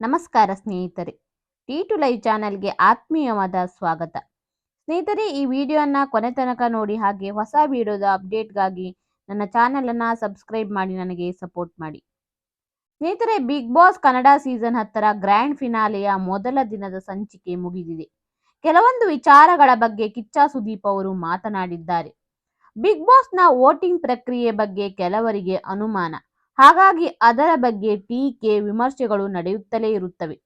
ನಮಸ್ಕಾರ ಸ್ನೇಹಿತರೆ. T to live ಚಾನೆಲ್ಗೆ ಆತ್ಮೀಯವಾದ ಸ್ವಾಗತ. ಸ್ನೇಹಿತರೆ, ಈ ವಿಡಿಯೋನ ಕೊನೆ ತನಕ ನೋಡಿ ಹಾಗೆ ಹೊಸ ವಿಡಿಯೋದ ಅಪ್ಡೇಟ್ಗಾಗಿ ನನ್ನ ಚಾನಲನ್ನು ಸಬ್ಸ್ಕ್ರೈಬ್ ಮಾಡಿ ನನಗೆ ಸಪೋರ್ಟ್ ಮಾಡಿ. ಸ್ನೇಹಿತರೆ ಬಿಗ್ ಬಾಸ್ ಕನ್ನಡ ಸೀಸನ್ ಹತ್ತರ ಗ್ರ್ಯಾಂಡ್ ಫಿನಾಲೆಯ ಮೊದಲ ದಿನದ ಸಂಚಿಕೆ ಮುಗಿದಿದೆ. ಕೆಲವೊಂದು ವಿಚಾರಗಳ ಬಗ್ಗೆ ಕಿಚ್ಚ ಸುದೀಪ್ ಅವರು ಮಾತನಾಡಿದ್ದಾರೆ. ಬಿಗ್ ಬಾಸ್ನ ವೋಟಿಂಗ್ ಪ್ರಕ್ರಿಯೆ ಬಗ್ಗೆ ಕೆಲವರಿಗೆ ಅನುಮಾನ. ಹಾಗಾಗಿ ಅದರ ಬಗ್ಗೆ ಟೀಕೆ, ವಿಮರ್ಶೆಗಳು ನಡೆಯುತ್ತಲೇ ಇರುತ್ತವೆ.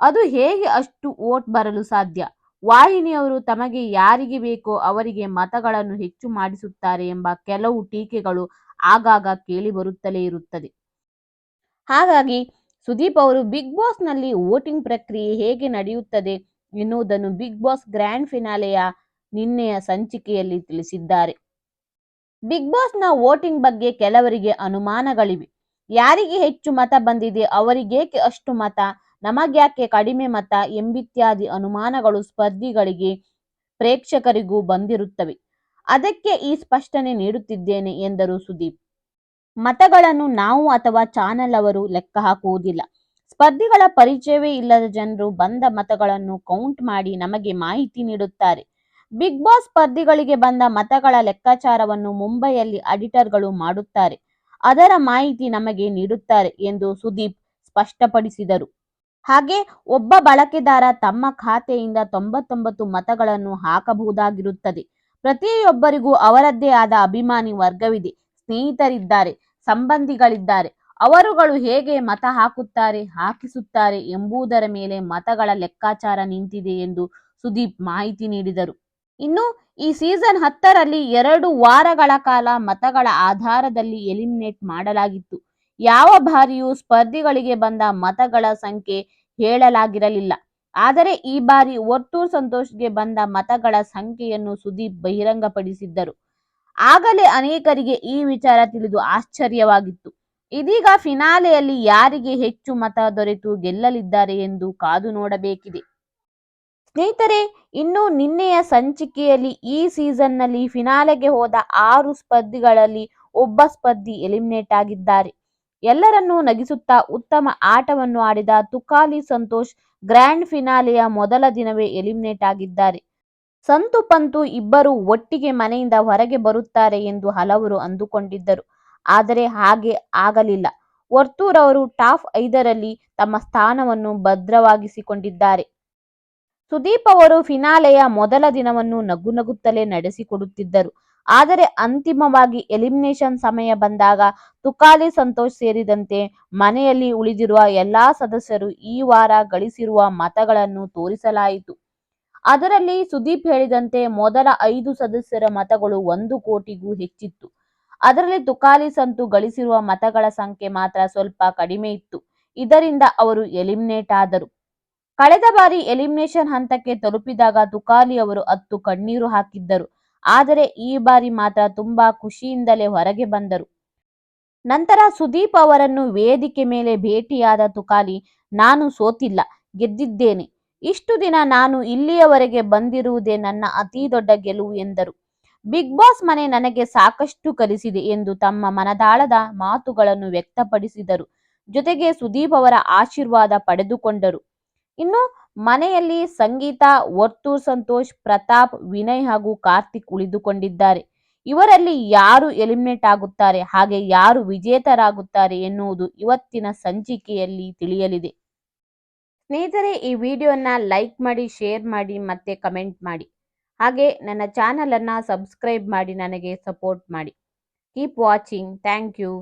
ಅದು ಹೇಗೆ ಅಷ್ಟು ಓಟ್ ಬರಲು ಸಾಧ್ಯ? ವಾಹಿನಿಯವರು ತಮಗೆ ಯಾರಿಗೆ ಬೇಕೋ ಅವರಿಗೆ ಮತಗಳನ್ನು ಹೆಚ್ಚು ಮಾಡಿಸುತ್ತಾರೆ ಎಂಬ ಕೆಲವು ಟೀಕೆಗಳು ಆಗಾಗ ಕೇಳಿ ಬರುತ್ತಲೇ ಇರುತ್ತದೆ. ಹಾಗಾಗಿ ಸುದೀಪ್ ಅವರು ಬಿಗ್ ಬಾಸ್ನಲ್ಲಿ ವೋಟಿಂಗ್ ಪ್ರಕ್ರಿಯೆ ಹೇಗೆ ನಡೆಯುತ್ತದೆ ಎನ್ನುವುದನ್ನು ಬಿಗ್ ಬಾಸ್ ಗ್ರ್ಯಾಂಡ್ ಫಿನಾಲೆಯ ನಿನ್ನೆಯ ಸಂಚಿಕೆಯಲ್ಲಿ ತಿಳಿಸಿದ್ದಾರೆ. ಬಿಗ್ ಬಾಸ್ನ ವೋಟಿಂಗ್ ಬಗ್ಗೆ ಕೆಲವರಿಗೆ ಅನುಮಾನಗಳಿವೆ. ಯಾರಿಗೆ ಹೆಚ್ಚು ಮತ ಬಂದಿದೆ, ಅವರಿಗೇಕೆ ಅಷ್ಟು ಮತ, ನಮಗ್ಯಾಕೆ ಕಡಿಮೆ ಮತ ಎಂಬಿತ್ಯಾದಿ ಅನುಮಾನಗಳು ಸ್ಪರ್ಧಿಗಳಿಗೆ ಪ್ರೇಕ್ಷಕರಿಗೂ ಬಂದಿರುತ್ತವೆ. ಅದಕ್ಕೆ ಈ ಸ್ಪಷ್ಟನೆ ನೀಡುತ್ತಿದ್ದೇನೆ ಎಂದರು ಸುದೀಪ್. ಮತಗಳನ್ನು ನಾವು ಅಥವಾ ಚಾನೆಲ್ ಅವರು ಲೆಕ್ಕ ಹಾಕುವುದಿಲ್ಲ. ಸ್ಪರ್ಧಿಗಳ ಪರಿಚಯವೇ ಇಲ್ಲದ ಜನರು ಬಂದ ಮತಗಳನ್ನು ಕೌಂಟ್ ಮಾಡಿ ನಮಗೆ ಮಾಹಿತಿ ನೀಡುತ್ತಾರೆ. ಬಿಗ್ ಬಾಸ್ ಸ್ಪರ್ಧಿಗಳಿಗೆ ಬಂದ ಮತಗಳ ಲೆಕ್ಕಾಚಾರವನ್ನು ಮುಂಬೈಯಲ್ಲಿ ಅಡಿಟರ್ಗಳು ಮಾಡುತ್ತಾರೆ. ಅದರ ಮಾಹಿತಿ ನಮಗೆ ನೀಡುತ್ತಾರೆ ಎಂದು ಸುದೀಪ್ ಸ್ಪಷ್ಟಪಡಿಸಿದರು. ಹಾಗೆ ಒಬ್ಬ ಬಳಕೆದಾರ ತಮ್ಮ ಖಾತೆಯಿಂದ ತೊಂಬತ್ತೊಂಬತ್ತು ಮತಗಳನ್ನು ಹಾಕಬಹುದಾಗಿರುತ್ತದೆ. ಪ್ರತಿಯೊಬ್ಬರಿಗೂ ಅವರದ್ದೇ ಆದ ಅಭಿಮಾನಿ ವರ್ಗವಿದೆ. ಸ್ನೇಹಿತರಿದ್ದಾರೆ, ಸಂಬಂಧಿಗಳಿದ್ದಾರೆ. ಅವರುಗಳು ಹೇಗೆ ಮತ ಹಾಕುತ್ತಾರೆ, ಹಾಕಿಸುತ್ತಾರೆ ಎಂಬುದರ ಮೇಲೆ ಮತಗಳ ಲೆಕ್ಕಾಚಾರ ನಿಂತಿದೆ ಎಂದು ಸುದೀಪ್ ಮಾಹಿತಿ ನೀಡಿದರು. ಇನ್ನು ಈ ಸೀಸನ್ ಹತ್ತರಲ್ಲಿ ಎರಡು ವಾರಗಳ ಕಾಲ ಮತಗಳ ಆಧಾರದಲ್ಲಿ ಎಲಿಮಿನೇಟ್ ಮಾಡಲಾಗಿತ್ತು. ಯಾವ ಬಾರಿಯೂ ಸ್ಪರ್ಧಿಗಳಿಗೆ ಬಂದ ಮತಗಳ ಸಂಖ್ಯೆ ಹೇಳಲಾಗಿರಲಿಲ್ಲ. ಆದರೆ ಈ ಬಾರಿ ಒರ್ತೂರ್ ಸಂತೋಷ್ಗೆ ಬಂದ ಮತಗಳ ಸಂಖ್ಯೆಯನ್ನು ಸುದೀಪ್ ಬಹಿರಂಗಪಡಿಸಿದ್ದರು. ಆಗಲೇ ಅನೇಕರಿಗೆ ಈ ವಿಚಾರ ತಿಳಿದು ಆಶ್ಚರ್ಯವಾಗಿತ್ತು. ಇದೀಗ ಫಿನಾಲೆಯಲ್ಲಿ ಯಾರಿಗೆ ಹೆಚ್ಚು ಮತ ದೊರೆತು ಗೆಲ್ಲಲಿದ್ದಾರೆ ಎಂದು ಕಾದು ನೋಡಬೇಕಿದೆ. ಸ್ನೇಹಿತರೆ, ಇನ್ನು ನಿನ್ನೆಯ ಸಂಚಿಕೆಯಲ್ಲಿ ಈ ಸೀಸನ್ನಲ್ಲಿ ಫಿನಾಲೆಗೆ ಹೋದ ಆರು ಸ್ಪರ್ಧಿಗಳಲ್ಲಿ ಒಬ್ಬ ಸ್ಪರ್ಧಿ ಎಲಿಮಿನೇಟ್ ಆಗಿದ್ದಾರೆ. ಎಲ್ಲರನ್ನೂ ನಗಿಸುತ್ತಾ ಉತ್ತಮ ಆಟವನ್ನು ಆಡಿದ ತುಕಾಲಿ ಸಂತೋಷ್ ಗ್ರ್ಯಾಂಡ್ ಫಿನಾಲೆಯ ಮೊದಲ ದಿನವೇ ಎಲಿಮಿನೇಟ್ ಆಗಿದ್ದಾರೆ. ಸಂತು ಪಂತು ಇಬ್ಬರು ಒಟ್ಟಿಗೆ ಮನೆಯಿಂದ ಹೊರಗೆ ಬರುತ್ತಾರೆ ಎಂದು ಹಲವರು ಅಂದುಕೊಂಡಿದ್ದರು. ಆದರೆ ಹಾಗೆ ಆಗಲಿಲ್ಲ. ವರ್ತೂರ್ ಅವರು ಟಾಪ್ ಐದರಲ್ಲಿ ತಮ್ಮ ಸ್ಥಾನವನ್ನು ಭದ್ರವಾಗಿಸಿಕೊಂಡಿದ್ದಾರೆ. ಸುದೀಪ್ ಅವರು ಫಿನಾಲೆಯ ಮೊದಲ ದಿನವನ್ನು ನಗು ನಗುತ್ತಲೇ ನಡೆಸಿಕೊಡುತ್ತಿದ್ದರು. ಆದರೆ ಅಂತಿಮವಾಗಿ ಎಲಿಮಿನೇಷನ್ ಸಮಯ ಬಂದಾಗ ತುಕಾಲಿ ಸಂತೋಷ್ ಸೇರಿದಂತೆ ಮನೆಯಲ್ಲಿ ಉಳಿದಿರುವ ಎಲ್ಲಾ ಸದಸ್ಯರು ಈ ವಾರ ಗಳಿಸಿರುವ ಮತಗಳನ್ನು ತೋರಿಸಲಾಯಿತು. ಅದರಲ್ಲಿ ಸುದೀಪ್ ಹೇಳಿದಂತೆ ಮೊದಲ ಐದು ಸದಸ್ಯರ ಮತಗಳು ಒಂದು ಕೋಟಿಗೂ ಹೆಚ್ಚಿತ್ತು. ಅದರಲ್ಲಿ ತುಕಾಲಿ ಸಂತು ಗಳಿಸಿರುವ ಮತಗಳ ಸಂಖ್ಯೆ ಮಾತ್ರ ಸ್ವಲ್ಪ ಕಡಿಮೆ ಇತ್ತು. ಇದರಿಂದ ಅವರು ಎಲಿಮಿನೇಟ್ ಆದರು. ಕಳೆದ ಬಾರಿ ಎಲಿಮಿನೇಷನ್ ಹಂತಕ್ಕೆ ತಲುಪಿದಾಗ ತುಕಾಲಿ ಅವರು ಹತ್ತು ಕಣ್ಣೀರು ಹಾಕಿದ್ದರು. ಆದರೆ ಈ ಬಾರಿ ಮಾತ್ರ ತುಂಬಾ ಖುಷಿಯಿಂದಲೇ ಹೊರಗೆ ಬಂದರು. ನಂತರ ಸುದೀಪ್ ಅವರನ್ನು ವೇದಿಕೆ ಮೇಲೆ ಭೇಟಿಯಾದ ತುಕಾಲಿ, ನಾನು ಸೋತಿಲ್ಲ, ಗೆದ್ದಿದ್ದೇನೆ. ಇಷ್ಟು ದಿನ ನಾನು ಇಲ್ಲಿಯವರೆಗೆ ಬಂದಿರುವುದೇ ನನ್ನ ಅತಿ ದೊಡ್ಡ ಗೆಲುವು ಎಂದರು. ಬಿಗ್ ಬಾಸ್ ಮನೆ ನನಗೆ ಸಾಕಷ್ಟು ಕಲಿಸಿದೆ ಎಂದು ತಮ್ಮ ಮನದಾಳದ ಮಾತುಗಳನ್ನು ವ್ಯಕ್ತಪಡಿಸಿದರು. ಜೊತೆಗೆ ಸುದೀಪ್ ಅವರ ಆಶೀರ್ವಾದ ಪಡೆದುಕೊಂಡರು. ಇನ್ನು ಮನೆಯಲ್ಲಿ ಸಂಗೀತ ವರ್ತು ಸಂತೋಷ್, ಪ್ರತಾಪ್, ವಿನಯ್ ಹಾಗೂ ಕಾರ್ತಿಕ್ ಉಳಿದುಕೊಂಡಿದ್ದಾರೆ. ಇವರಲ್ಲಿ ಯಾರು ಎಲಿಮಿನೇಟ್ ಆಗುತ್ತಾರೆ, ಹಾಗೆ ಯಾರು ವಿಜೇತರಾಗುತ್ತಾರೆ ಎನ್ನುವುದು ಇವತ್ತಿನ ಸಂಚಿಕೆಯಲ್ಲಿ ತಿಳಿಯಲಿದೆ. ಸ್ನೇಹಿತರೆ, ಈ ವಿಡಿಯೋನ ಲೈಕ್ ಮಾಡಿ, ಶೇರ್ ಮಾಡಿ, ಮತ್ತೆ ಕಮೆಂಟ್ ಮಾಡಿ. ಹಾಗೆ ನನ್ನ ಚಾನಲನ್ನು ಸಬ್ಸ್ಕ್ರೈಬ್ ಮಾಡಿ, ನನಗೆ ಸಪೋರ್ಟ್ ಮಾಡಿ. Keep watching. Thank you.